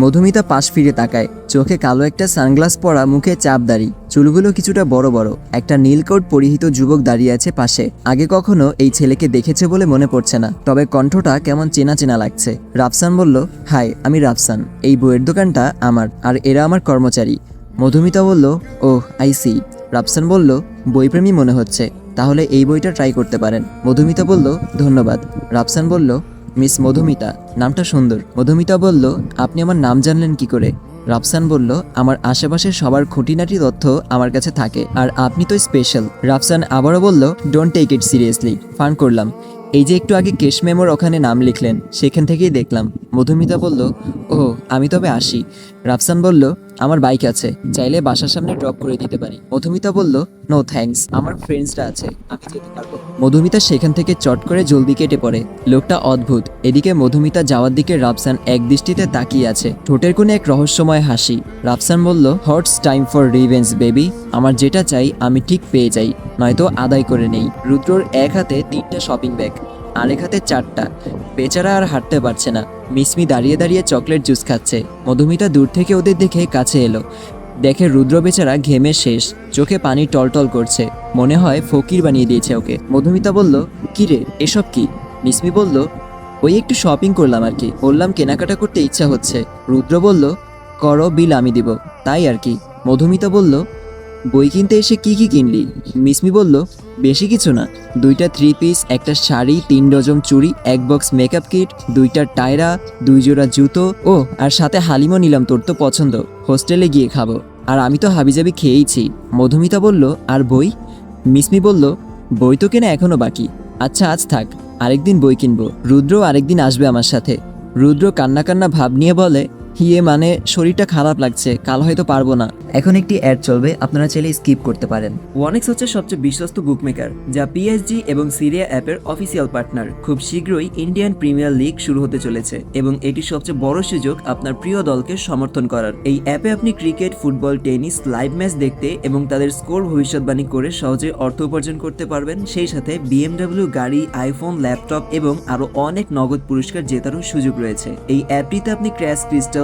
মধুমিতা পাশ ফিরে তাকায়। চোখে কালো একটা সানগ্লাস পরা, মুখে চাপ দাড়ি। চুলগুলো কিছুটা বড় বড়। একটা নীলকোট পরিহিত যুবক দাঁড়িয়ে আছে পাশে। আগে কখনো এই ছেলেকে দেখেছে বলে মনে পড়ছে না, তবে কণ্ঠটা কেমন চেনা চেনা লাগছে। রাফসান বলল, হাই, আমি রাফসান। এই বইয়ের দোকানটা আমার, আর এরা আমার কর্মচারী। মধুমিতা বলল, ওহ, আই সি। রাফসান বলল, বইপ্রেমী মনে হচ্ছে। তাহলে এই বইটা ট্রাই করতে পারেন। মধুমিতা বলল, ধন্যবাদ। রাফসান বলল মিস মধুমিতা, নামটা সুন্দর। মধুমিতা বলল, আপনি আমার নাম জানলেন কি করে? রাফসান বলল, আমার আশেপাশের সবার খুঁটিনাটি তথ্য আমার কাছে থাকে, আর আপনি তো স্পেশাল রাফসান আবারও বলল don't take it seriously fun করলাম। এই যে একটু আগে কেশ মেমোর ওখানে নাম লিখলেন, সেখান থেকেই দেখলাম। মধুমিতা বলল ও আমি তবে আসি। রাফসান বলল আমার বাইক আছে, চাইলে বাসার সামনে ড্রপ করে দিতে পারি। মধুমিতা বলল নো থ্যাঙ্কস আমার ফ্রেন্ডসরা আছে, আমি যেতে পারব। মধুমিতা সেখান থেকে চট করে জলদি কেটে পড়ে। লোকটা অদ্ভুত, এদিকে মধুমিতা যাওয়ার দিকে রাফসান এক দৃষ্টিতে তাকিয়ে আছে। ঠোঁটের কোণে এক রহস্যময় হাসি। রাফসান বলল what's time for revenge baby আমার যেটা চাই, আমি ঠিক পেয়ে যাই, নয়তো আদায় করে নেই। রুদ্রর এক হাতে তিনটা শপিং ব্যাগ আরেক হাতে চারটা। বেচারা আর হাঁটতে পারছে না। মিসমি দাঁড়িয়ে দাঁড়িয়ে চকলেট জুস খাচ্ছে। মধুমিতা দূর থেকে ওদের দেখে কাছে এলো। দেখে রুদ্র বেচারা ঘেমে শেষ। চোখে পানি টলটল করছে। মনে হয় ফকির বানিয়ে দিয়েছে ওকে। মধুমিতা বলল কি রে এসব কি? মিসমি বলল, ওই একটু শপিং করলাম আর কি। বললাম কেনাকাটা করতে ইচ্ছা হচ্ছে। রুদ্র বলল, করো, বিল আমি দিব। তাই আর কি। মধুমিতা বলল বই কিনতে এসে কি কি কিনলি? মিসমি বলল, বেশি কিছু না। দুইটা থ্রি পিস একটা শাড়ি, তিন ডজন চুড়ি, এক বক্স মেকআপ কিট দুইটা টায়রা, দুই জোড়া জুতো, ও, আর সাথে হালিমও নিলাম, তোর তো পছন্দ। হোস্টেলে গিয়ে খাব। আর আমি তো হাবিজাবি খেয়েইছি। মধুমিতা বলল, আর বই? মিসমি বলল, বই তো কেনা এখনও বাকি। আচ্ছা আজ থাক, আরেকদিন বই কিনবো। রুদ্র আরেকদিন আসবে আমার সাথে। রুদ্র কান্না কান্না ভাব নিয়ে বলে হিয়ে মানে শরীরটা খারাপ লাগছে, কাল হয়তো পারব না। এখন একটি অ্যাড চলবে, আপনারা চাইলে স্কিপ করতে পারেন। ওয়ানেক্স হচ্ছে সবচেয়ে বিশ্বস্ত বুকমেকার যা পিএসজি এবং সিরিয়া অ্যাপের অফিসিয়াল পার্টনার খুব শীঘ্রই ইন্ডিয়ান প্রিমিয়ার লিগ শুরু হতে চলেছে এবং এটি সবচেয়ে বড় সুযোগ আপনার প্রিয় দলকে সমর্থন করার। এই অ্যাপে আপনি cricket football tennis live match দেখতে এবং তাদের স্কোর ভবিষ্যৎবাণী করে সহজে অর্থ উপার্জন করতে পারবেন। সেই সাথে বিএমডব্লিউ গাড়ি আইফোন ল্যাপটপ এবং আরও অনেক নগদ পুরস্কার জেতারও সুযোগ রয়েছে। এই অ্যাপটিতে আপনি crash crystal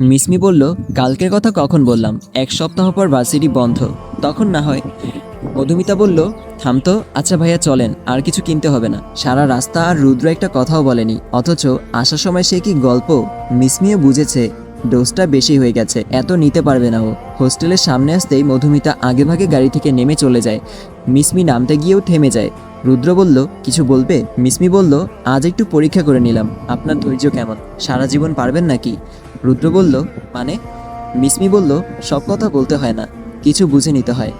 মিসমি বলল, কালকের কথা কখন বললাম? এক সপ্তাহ পর ভার্সিটি বন্ধ। তখন না হয়। মধুমিতা বলল থামতো আচ্ছা ভাইয়া চলেন, আর কিছু কিনতে হবে না। সারা রাস্তা আর রুদ্র একটা কথাও বলেনি, অথচ আসার সময় সে কি গল্প? মিসমিও বুঝেছে ডোজটা বেশি হয়ে গেছে, এত নিতে পারবে না ও। হোস্টেলের সামনে আসতেই মধুমিতা আগেভাগে গাড়ি থেকে নেমে চলে যায়। মিসমি নামতে গিয়েও থেমে যায়। রুদ্র বলল, কিছু বলবে? মিসমি বলল, আজ একটু পরীক্ষা করে নিলাম। আপনার ধৈর্য কেমন? সারা জীবন পারবেন নাকি? রুদ্র বলল মানে? মিসমি বলল, সব কথা বলতে হয় না, কিছু বুঝে নিতে হয়।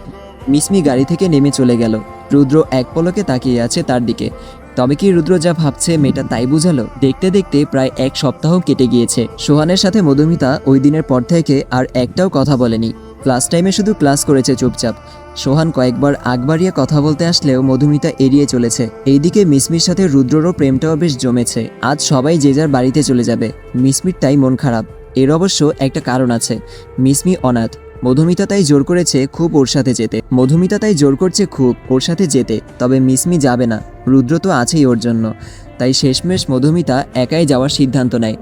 মিসমি গাড়ি থেকে নেমে চলে গেল। রুদ্র এক পলকে তাকিয়ে আছে তার দিকে। তবে কি রুদ্র যা ভাবছে মেয়েটা তাই বুঝালো? দেখতে দেখতে প্রায় এক সপ্তাহ কেটে গিয়েছে। সোহানের সাথে মধুমিতা ওই দিনের পর থেকে আর একটাও কথা বলেনি। ক্লাস টাইমে শুধু ক্লাস করেছে চুপচাপ। সোহান কয়েকবার আগ বাড়িয়ে কথা বলতে আসলেও মধুমিতা এড়িয়ে চলেছে। এইদিকে মিসমির সাথে রুদ্ররও প্রেমটাও বেশ জমেছে। আজ সবাই যে যার বাড়িতে চলে যাবে। মিসমির তাই মন খারাপ। এর অবশ্য একটা কারণ আছে। মিসমি অনাথ। মধুমিতা তাই জোর করেছে খুব ওর সাথে যেতে। মধুমিতা তাই জোর করছে খুব ওর সাথে যেতে। তবে মিসমি যাবে না। রুদ্র তো আছেই ওর জন্য। তাই শেষমেশ মধুমিতা একাই যাওয়ার সিদ্ধান্ত নেয়।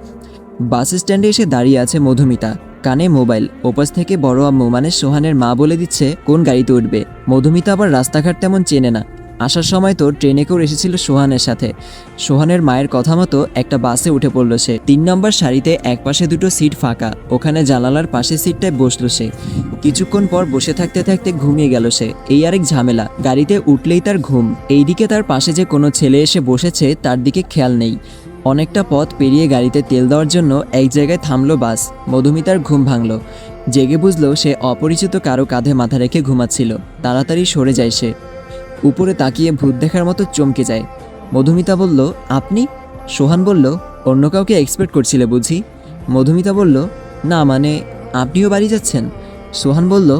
বাস স্ট্যান্ডে এসে দাঁড়িয়ে আছে মধুমিতা। কানে মোবাইল, ওপাশ থেকে বড় আম্মু মানে সোহানের মা বলে দিচ্ছে, কোন গাড়িতে উঠবে? মধুমিতা আবার রাস্তাঘাট তেমন চেনে না। আসার সময় তো ট্রেনে করে এসেছিল সোহানের সাথে। সোহানের মায়ের কথা মতো একটা বাসে উঠে পড়ল সে। তিন নম্বর সারিতে একপাশে দুটো সিট ফাঁকা, ওখানে জানালার পাশে সিটটায় বসল সে। কিছুক্ষণ পর বসে থাকতে থাকতে ঘুমিয়ে গেল সে। এই আরেক ঝামেলা, গাড়িতে উঠলেই তার ঘুম। এইদিকে তার পাশে যে কোনো ছেলে এসে বসেছে, তার দিকে খেয়াল নেই। অনেকটা পথ পেরিয়ে গাড়িতে তেল দেওয়ার জন্য এক জায়গায় থামলো বাস। মধুমিতার ঘুম ভাঙলো। জেগে বুঝলো সে অপরিচিত কারও কাঁধে মাথা রেখে ঘুমাচ্ছিল। তাড়াতাড়ি সরে যায় সে। উপরে তাকিয়ে ভূত দেখার মতো চমকে যায়। মধুমিতা বলল, আপনি? সোহান বলল, অন্য কাউকে এক্সপেক্ট করছিলে বুঝি? মধুমিতা বলল, না মানে আপনিও বাড়ি যাচ্ছেন? সোহান বলল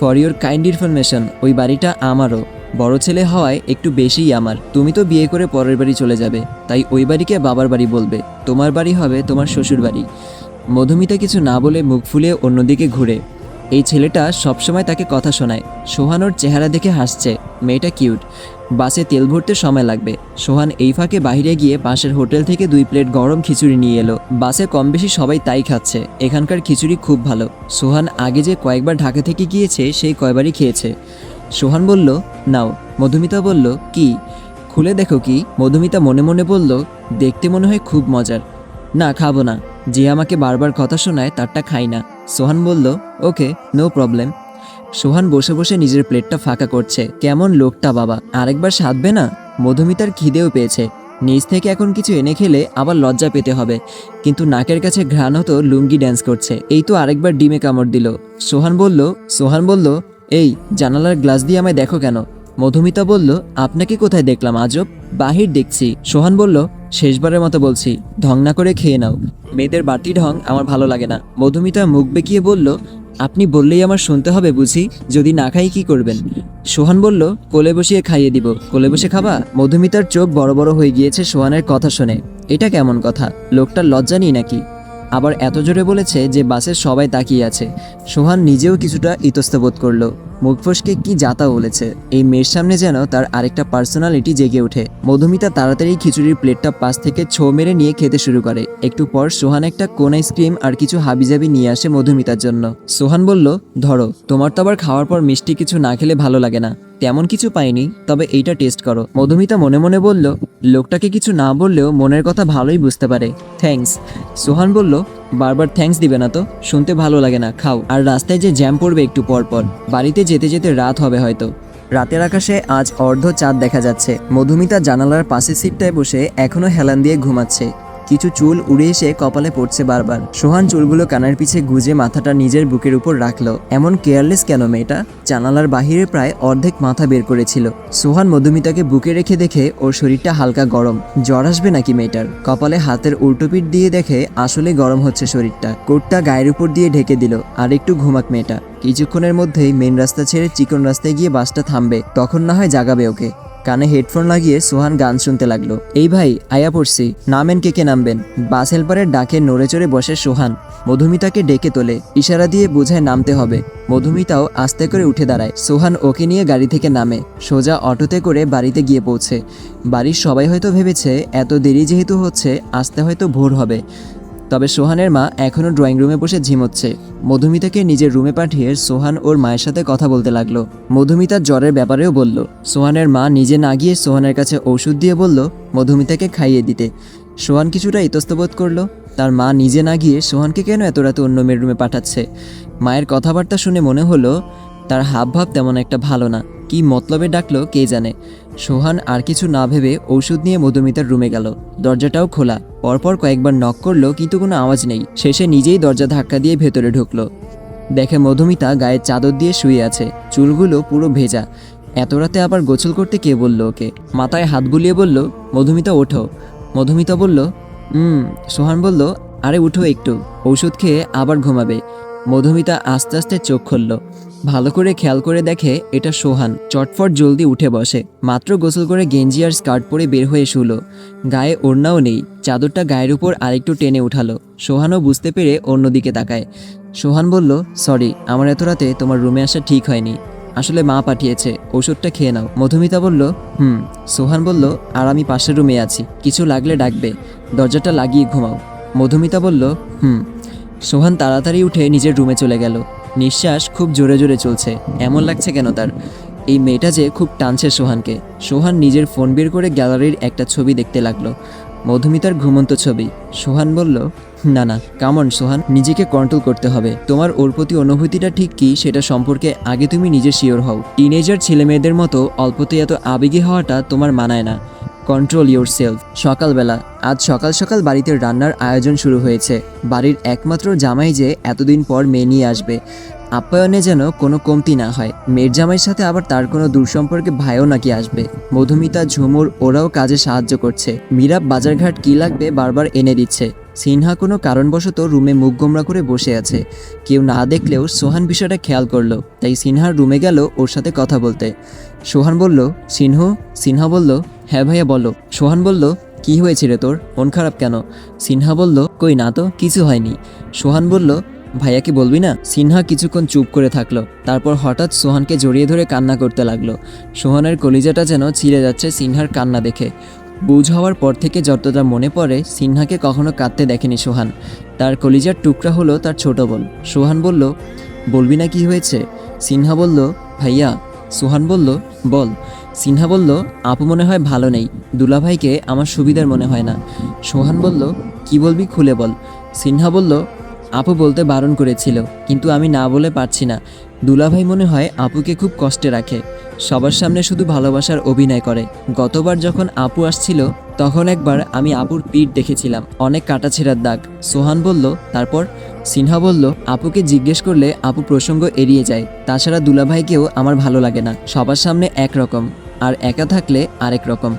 ফর ইউর কাইন্ড ইনফরমেশন ওই বাড়িটা আমারও। বড় ছেলে হওয়ায় একটু বেশিই আমার। তুমি তো বিয়ে করে পরের বাড়ি চলে যাবে, তাই ওই বাড়িকে বাবার বাড়ি বলবে। তোমার বাড়ি হবে তোমার শ্বশুর বাড়ি। মধুমিতা কিছু না বলে মুখ ফুলিয়ে অন্যদিকে ঘুরে। এই ছেলেটা সবসময় তাকে কথা শোনায়। সোহানোর চেহারা দেখে হাসছে, মেয়েটা কিউট। বাসে তেল ভরতে সময় লাগবে। সোহান এই ফাঁকে বাইরে গিয়ে পাশের হোটেল থেকে দুই প্লেট গরম খিচুড়ি নিয়ে এলো। বাসে কম বেশি সবাই তাই খাচ্ছে। এখানকার খিচুড়ি খুব ভালো। সোহান আগে যে কয়েকবার ঢাকা থেকে গিয়েছে, সেই কয়বারই খেয়েছে। সোহান বলল, নাও। মধুমিতা বলল, কি? খুলে দেখো কি? মধুমিতা মনে মনে বলল, দেখতে মনে হয় খুব মজার। না, খাব না। যে আমাকে বারবার কথা শোনায়, তারটা খাই না। সোহান বলল, ওকে, নো প্রবলেম। সোহান বসে বসে নিজের প্লেটটা ফাঁকা করছে। কেমন লোকটা বাবা, আরেকবার সাধবে না? মধুমিতার খিদেও পেয়েছে। নিজ থেকে এখন কিছু এনে খেলে আবার লজ্জা পেতে হবে। কিন্তু নাকের কাছে ঘ্রাণ হতো লুঙ্গি ড্যান্স করছে। এই তো আরেকবার ডিমে কামড় দিল। সোহান বলল সোহান বলল এই, জানালার গ্লাস দিয়ে আমায় দেখো কেন? মধুমিতা বলল, আপনাকে কোথায় দেখলাম, আজব? বাহির দেখছি। সোহান বলল, শেষবারের মতো বলছি, ঢং না করে খেয়ে নাও। মেয়েদের বাটি ঢং আমার ভালো লাগে না। মধুমিতা মুখ বেঁকিয়ে বলল, আপনি বললেই আমার শুনতে হবে বুঝি, যদি না খাই কি করবেন? সোহান বলল, কোলে বসিয়ে খাইয়ে দিব। কোলে বসে খাবা? মধুমিতার চোখ বড় বড় হয়ে গিয়েছে সোহানের কথা শুনে। এটা কেমন কথা? লোকটার লজ্জা নেই নাকি? আবার এত জোরে বলেছে যে বাসের সবাই তাকিয়ে আছে। সোহান নিজেও কিছুটা ইতস্তবোধ করল। মুখ ফসকে কি যাতা বলেছে? এই মেয়ের সামনে যেন তার আরেকটা পার্সোনালিটি জেগে ওঠে। মধুমিতা তাড়াতাড়ি খিচুড়ির প্লেটটা পাশ থেকে ছো মেরে নিয়ে খেতে শুরু করে। একটু পর সোহান একটা কোন আইসক্রিম আর কিছু হাবিজাবি নিয়ে আসে মধুমিতার জন্য। সোহান বলল, ধরো, তোমার তো আবার খাওয়ার পর মিষ্টি কিছু না খেলে ভালো লাগে না। তেমন কিছু পাইনি, তবে এইটা টেস্ট করো। মধুমিতা মনে মনে বলল, লোকটাকে কিছু না বললেও মনের কথা ভালোই বুঝতে পারে। থ্যাঙ্কস। সোহান বলল, বারবার থ্যাঙ্কস দিবে না তো? শুনতে ভালো লাগে না, খাও। আর রাস্তায় যে জ্যাম পড়বে একটু পর পর। বাড়িতে যেতে যেতে রাত হবে হয়তো। রাতের আকাশে আজ অর্ধ চাঁদ দেখা যাচ্ছে। মধুমিতা জানালার পাশের সিটটায় বসে এখনও হেলান দিয়ে ঘুমাচ্ছে। কিছু চুল উড়ে এসে কপালে পড়ছে বারবার। সোহান চুলগুলো কানের পিছে গুজে মাথাটা নিজের বুকের উপর রাখল। এমন কেয়ারলেস কেন মেয়েটা? জানালার বাহিরে প্রায় অর্ধেক মাথা বের করেছিল। সোহান মধুমিতাকে বুকে রেখে দেখে ওর শরীরটা হালকা গরম। জ্বর আসবে নাকি মেয়েটার? কপালে হাতের উল্টোপিট দিয়ে দেখে আসলে গরম হচ্ছে শরীরটা। কোটটা গায়ের উপর দিয়ে ঢেকে দিল। আর একটু ঘুমাক মেয়েটা। কিছুক্ষণের মধ্যেই মেন রাস্তা ছেড়ে চিকন রাস্তায় গিয়ে বাসটা থামবে। তখন না হয় জাগাবে ওকে। কানে হেডফোন লাগিয়ে সোহান গান শুনতে লাগল। এই ভাই, আয়া পড়ছি। নামেন কে কে নামবেন? বাস হেল্পারের ডাকে নড়ে চড়ে বসে সোহান। মধুমিতাকে ডেকে তোলে। ইশারা দিয়ে বোঝায় নামতে হবে। মধুমিতাও আস্তে করে উঠে দাঁড়ায়। সোহান ওকে নিয়ে গাড়ি থেকে নামে। সোজা অটোতে করে বাড়িতে গিয়ে পৌঁছে। বাড়ির সবাই হয়তো ভেবেছে, এত দেরি যেহেতু হচ্ছে, আসতে হয়তো ভোর হবে। তবে সোহানের মা এখনও ড্রয়িং রুমে বসে ঝিমোচ্ছে মধুমিতাকে নিজের রুমে পাঠিয়ে সোহান ওর মায়ের সাথে কথা বলতে লাগল। মধুমিতার জ্বরের ব্যাপারেও বলল, সোহানের মা নিজে না গিয়ে সোহানের কাছে ওষুধ দিয়ে বলল, মধুমিতাকে খাইয়ে দিতে। সোহান কিছুটা ইতস্তবোধ করল, তার মা নিজে না গিয়ে সোহানকে কেন এত রাতে অন্য মেয়ের রুমে পাঠাচ্ছে? মায়ের কথাবার্তা শুনে মনে হলো তার হাবভাব তেমন একটা ভালো না। কি মতলবে ডাকলো কে জানে। সোহান আর কিছু না ভেবে ঔষধ নিয়ে মধুমিতার রুমে গেল। দরজাটাও খোলা। পরপর কয়েকবার নক করল কিন্তু কোনো আওয়াজ নেই। শেষে নিজেই দরজা ধাক্কা দিয়ে ভেতরে ঢুকলো। দেখে মধুমিতা গায়ে চাদর দিয়ে শুয়ে আছে। চুলগুলো পুরো ভেজা। এত রাতে আবার গোসল করতে কে বলল ওকে? মাথায় হাত বুলিয়ে বলল, মধুমিতা, ওঠো। মধুমিতা বলল হুম সোহান বলল, আরে, উঠো একটু। ঔষধ খেয়ে আবার ঘুমাবে। মধুমিতা আস্তে আস্তে চোখ খুলল। ভালো করে খেয়াল করে দেখে এটা সোহান। চটফট জলদি উঠে বসে। মাত্র গোসল করে গেঞ্জি আর স্কার্ট পরে বের হয়ে শুলো। গায়ে ওড়নাও নেই। চাদরটা গায়ের উপর আরেকটু টেনে উঠালো। সোহানও বুঝতে পেরে অন্যদিকে তাকায়। সোহান বলল, সরি, আমার এত রাতে তোমার রুমে আসা ঠিক হয়নি। আসলে মা পাঠিয়েছে, ওষুধটা খেয়ে নাও। মধুমিতা বলল, হুম। সোহান বলল, আর আমি পাশের রুমে আছি। কিছু লাগলে ডাকবে। দরজাটা লাগিয়ে ঘুমাও। মধুমিতা বলল, হুম। সোহান তাড়াতাড়ি উঠে নিজের রুমে চলে গেল। নিঃশ্বাস খুব জোরে জোরে চলছে। এমন লাগছে কেন তার? এই মেয়েটা যে খুব টানছে সোহানকে। সোহান নিজের ফোন বের করে গ্যালারির একটা ছবি দেখতে লাগল। মধুমিতার ঘুমন্ত ছবি। সোহান বলল, না না কামন সোহান, নিজেকে কন্ট্রোল করতে হবে। তোমার ওর প্রতি অনুভূতিটা ঠিক কি, সেটা সম্পর্কে আগে তুমি নিজে শিওর হও। টিনেজার ছেলে মেয়েদের মতো অল্পতে এত আবেগী হওয়াটা তোমার মানায় না। কন্ট্রোল ইউর সেলফ সকালবেলা। আজ সকাল সকাল বাড়িতে রান্নার আয়োজন শুরু হয়েছে। বাড়ির একমাত্র জামাই যে এতদিন পর মেয়ে নিয়ে আসবে। আপ্যায়নে যেন কোনো কমতি না হয়। মেয়ের জামাইয়ের সাথে আবার তার কোনো দূরসম্পর্কে ভাইও নাকি আসবে। মধুমিতা, ঝুমুর ওরাও কাজে সাহায্য করছে। মীরা বাজারঘাট কি লাগবে বারবার এনে দিচ্ছে। সিনহা কোনো কারণবশত রুমে মুখ গোমরা করে বসে আছে। কেউ না দেখলেও সোহান বিষয়টা খেয়াল করল। তাই সিনহার রুমে গেল ওর সাথে কথা বলতে। সোহান বলল, সিনহু? সিনহা বলল হ্যাঁ ভাইয়া বলো। সোহান বলল, কি হয়েছে রে তোর? মন খারাপ কেন? সিনহা বলল, কই না তো, কিছু হয়নি। সোহান বলল ভাইয়াকে বলবি না? সিনহা কিছুক্ষণ চুপ করে থাকল। তারপর হঠাৎ সোহানকে জড়িয়ে ধরে কান্না করতে লাগল। সোহানের কলিজাটা যেন ছিঁড়ে যাচ্ছে সিনহার কান্না দেখে। বুঝ হওয়ার পর থেকে যতটা মনে পড়ে, সিনহাকে কখনো কাঁদতে দেখেনি সোহান। তার কলিজার টুকরা হলো তার ছোট বোন। সোহান বলল, বলবি না কি হয়েছে? সিনহা বলল, ভাইয়া। সোহান বলল, বল। সিনহা বলল, আপু মনে হয় ভালো নেই। দুলাভাইকে আমার সুবিধার মনে হয় না। সোহান বলল, কি বলবি খুলে বল। সিনহা বলল, আপু বলতে বারণ করেছিল, কিন্তু আমি না বলে পারছি না। দুলাভাই মনে হয় আপুকে খুব কষ্টে রাখে। সবার সামনে শুধু ভালোবাসার অভিনয় করে। গতবার যখন আপু আসছিল, তখন একবার আমি আপুর পিঠ দেখেছিলাম, অনেক কাটাছেঁড়ার দাগ। সোহান বলল, তারপর? সিনহা বলল, আপুকে জিজ্ঞেস করলে আপু প্রসঙ্গ এড়িয়ে যায়। তাছাড়া দুলাভাইকেও আমার ভালো লাগে না। সবার সামনে এক রকম আর একা থাকলে আরেক রকম।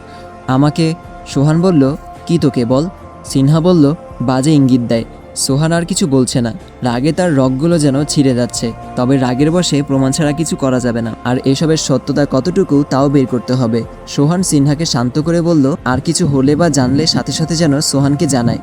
আমাকে সোহান বলল, কি তোকে বল? সিনহা বলল, বাজে ইঙ্গিত দেয়। সোহান আর কিছু বলছে না। রাগে তার রগগুলো যেন ছিঁড়ে যাচ্ছে। তবে রাগের বসে প্রমাণ ছাড়া কিছু করা যাবে না। আর এসবের সত্যতা কতটুকু তাও বের করতে হবে। সোহান সিনহাকে শান্ত করে বলল, আর কিছু হলে বা জানলে সাথে সাথে যেন সোহানকে জানায়।